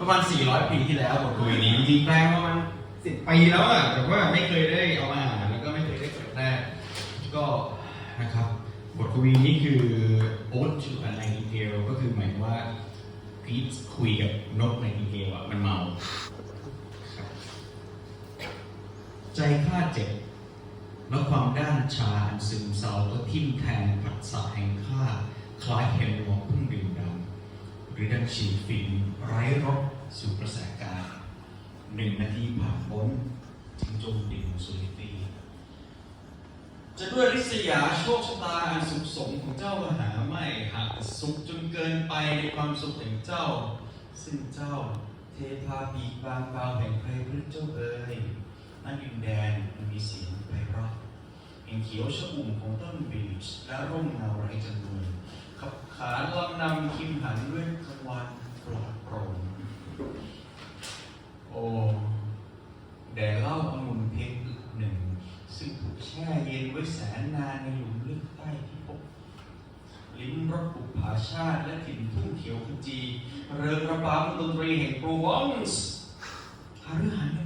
ประมาณ 400 ปีที่แล้วบทกวีนี้จริงๆแปลงประมาณสิบปีแล้วอะแต่ว่าไม่เคยได้เอามาอ่านแล้วก็ไม่เคยได้เผยแพร่ก็นะครับบทกวีนี้คือ Ode to a Nightingale ก็คือหมายว่าพีทคุยกับนกไนติเกลอะมันเมา ใจข้าเจ็บแล้วความด้านชาอันซึมเศร้าก็ทิ่มแทงผัสสะแห่งข้าคล้ายเห็นหมอกพิ่งดื่มดำ รือดังฉีดฟินไร้รสสู่กระแสกายหนึ่งนาทีผ่านพ้นถึงจมดิ่งสุริตีจะด้วยริษยาโชคชะตาอันสุขสมของเจ้าหาไม่หากสุขจนเกินไปในความสุขแห่งเจ้า ซึ่งเจ้าเทพาปีกบางเบาแห่งใครพระเจ้าเอ่ยอันดินแดนมันมีเสียงไพเราะแห่งเขียวชอุ่มของต้นบีชและร่มเงาไร้จำนวนขับขานลำนำคิมหันด้วย วันปลอดโปร่งโอ้แด่เล่าองุ่นเพชรอึกหนึ่ง ซึ่งถูกแช่เย็นไว้แสนนานในหลุมลึกใต้พิภพลิ้มรสปุผาชาติและถิ่นทุ่งเขียวขจี เริงระบำดนตรีแห่งโปรวองส์หาฤหัน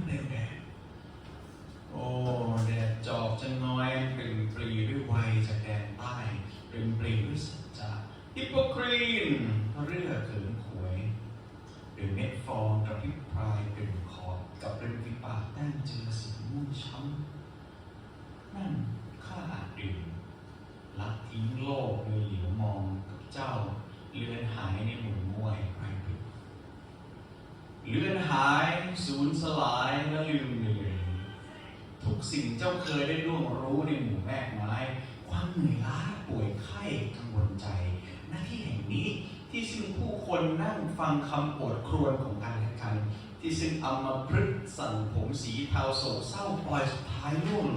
พิพรายเป็นขอบกับริมฝีปากแต้มเจอสีม่วงช้ำนั่นข้าอาจดื่มละทิ้งโลกโดยเหลียวมองกับเจ้า เลือนหายในหมู่มวยไพรพฤกษ์เลือนหายสูญสลายและลืมเหนื่อยทุกสิ่งเจ้าเคยได้ร่วงรู้ในหมู่แม่กไม้ความเหนื่อยล้าป่วยไข้กังวลใจ หน้าที่แห่งนี้ ที่ซึ่งผู้คนนั่งฟังคำโอดครวญของกันและกัน ที่ซึ่งเอามาพรึกสั่นผมสีเทาโศกเศร้าปล่อยสุดท้ายล่วง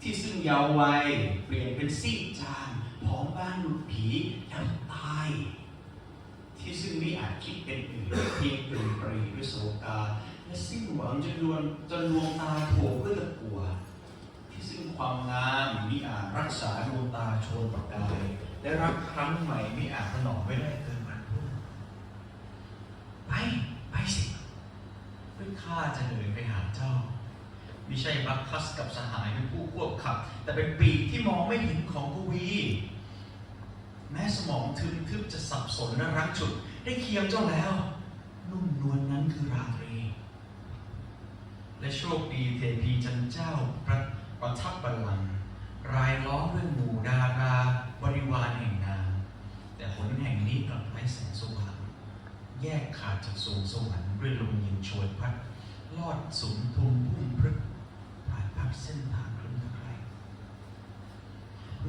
ที่ซึ่งยาววัยเปลี่ยนเป็นซีดจางผอมบ้านหลุดผีแล้วตาย ที่ซึ่งไม่อาจคิดเป็นอื่นเพียงเปริปรีด้วยโศกาและสิ้นหวังจนดวงจนดวงตาโถเพื่อตะกัว ที่ซึ่งความงามมิอาจรักษาดวงตาโชนประกาย และรักครั้งใหม่ไม่อาจถนอมไว้ได้เกินวันพรุ่งไปไปสิเพื่อข้าจะเดินไปหาเจ้าไม่ใช่บัคคัสกับสหายเป็นผู้ควบขับ แต่เป็นปีกที่มองไม่เห็นของกวี แม้สมองทึมทึบจะสับสนและรักจุด ได้เคียงเจ้าแล้ว นุ่มนวลนนั้นคือราตรี และโชคดีเทพีจันเจ้าพระประทับบัลลังก์ รายล้อมด้วยหมู่ดาราบริวารแห่งนางแต่หนแห่งนี้กลับไร้แสงสว่างแยกขาดจากสวงสวรรค์ด้วยลมเย็นโชยพัดลอดสมทุมพุ่มพรึกผ่านพักเส้นทางคลุ้มตะไคร้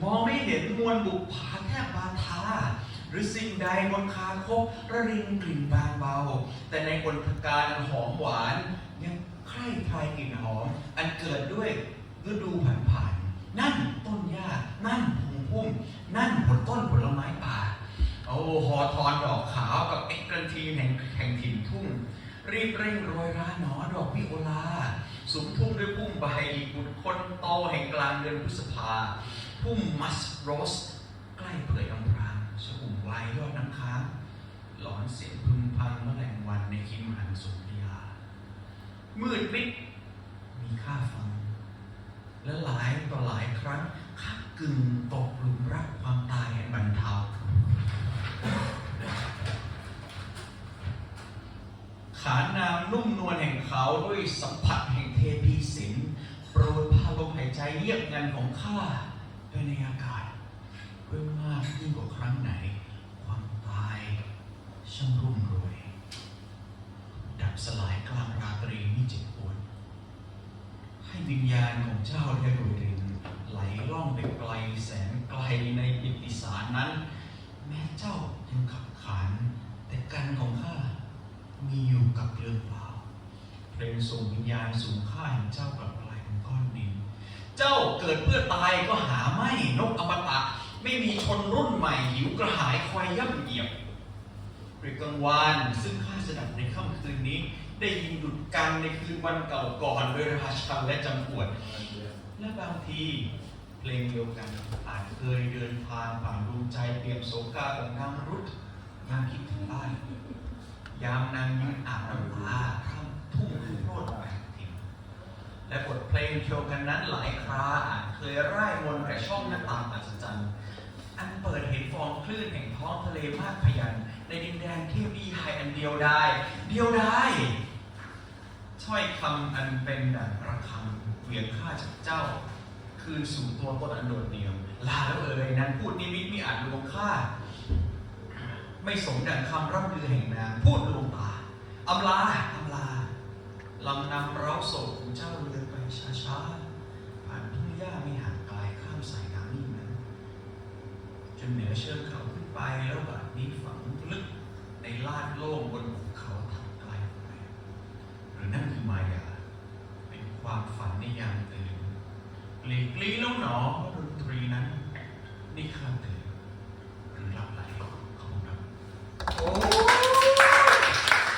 มองไม่เห็นมวลบุกผาแทบบาทาหรือสิ่งใดบนคาคบระริงกลิ่นบางเบา แต่ในบนทการอันหอมหวาน ยังใคร่พลายกลิ่นหอม อันเกิดด้วยฤดูผ่านผ่าน นั่นต้นหญ้า นั่นพงพุ่มนั่นผลต้นผลไม้ป่า โอ้หอทอนดอกขาวกับเอ็กกระทีแห่งแห่งถิ่นทุ่ง รีบเร่งโรยราหนอดอกวิโอลาสุมทุ่งด้วยพุ่มใบบุตรคนโตแห่งกลางเดือนพฤษภา พุ่มมัสโรส ใกล้เผยอำพรางสกุ่มวายยอดน้ำค้างหลอนเสียงพึมพังแมลงวันในคิมหันสุริยามืดมิดมีค่าฟัง และหลาย ต่อหลายครั้งคักกึ่งตกหลุมรักความตายอันบันเทาขานนามนุ่มนวลแห่งเขาด้วยสัมผัสแห่งเทพีสินโปรยพาลมหายใจเยียบงันของข้าไปในอากาศเพื่อมากยิ่งกว่าครั้งไหน ความตายช่างรุ่มรวย ดับสลายกลางราตรีนี่เจ็บปวดให้วิญญาณของเจ้าได้รวยริน ไหลล่องไปไกลแสนไกลในปิติสารนั้น แม้เจ้ายังขับขานแต่กันของข้ามีอยู่กับเรื่องเปล่าเพลงส่งวิญญาณสู่ข้าแห่งเจ้ากลับกลายเป็นก้อนดิน เจ้าเกิดเพื่อตายก็หาไม่นกอมตะ ไม่มีชนรุ่นใหม่หิวกระหายควายย่ำเหยียบหรือกลางวานซึ่งข้าสดับในค่ำคืนนี้ ได้ยินดุดกันในคืนวันเก่าก่อนโดยราชันและจำปวด และบางทีเพลงเดียวกันอาจเคยเดินทางผ่านดวงใจเปี่ยมโศกาของนางรุธนางคิดถึงบ้านยามนางยืนอาบน้ำตาพร่ำทุ่งคือโรดแปลกทิมและบทเพลงเดียวกันนั้นหลายคราอาจเคยร่ายวนแต่ช่องหน้าต่างอัศจรรย์อันเปิดเห็นฟองคลื่นแห่งท้องทะเลมากพยันในดินแดนที่มีไฮอันเดียวได้ เดียวได้ ถ้อยคำอันเป็นดังระฆังเวียงข้าจากเจ้า คืนสู่ตัวตนอันโดดเดี่ยว ลาแล้วเอ่ยนั้นพูดนิมิตมิอาจลวงข้าไม่สมดังคำร่ำลือแห่งนางพูดลวงตาอำลาอำลาลำนำเราโศกของเจ้าเรือไปช้าๆผ่านทุ่งหญ้าไม่ห่างไกลข้ามสายน้ำนิ่งนั้นจนเหนือเชิงเขาขึ้นไปแล้วบาดนี้ฝังลึกในลาดโล่งบนภู ฝันในยามตื่นหลีกลี้แล้วหนอว่าดนตรีนั้นนี่ข้าตื่นหรือหลับไหล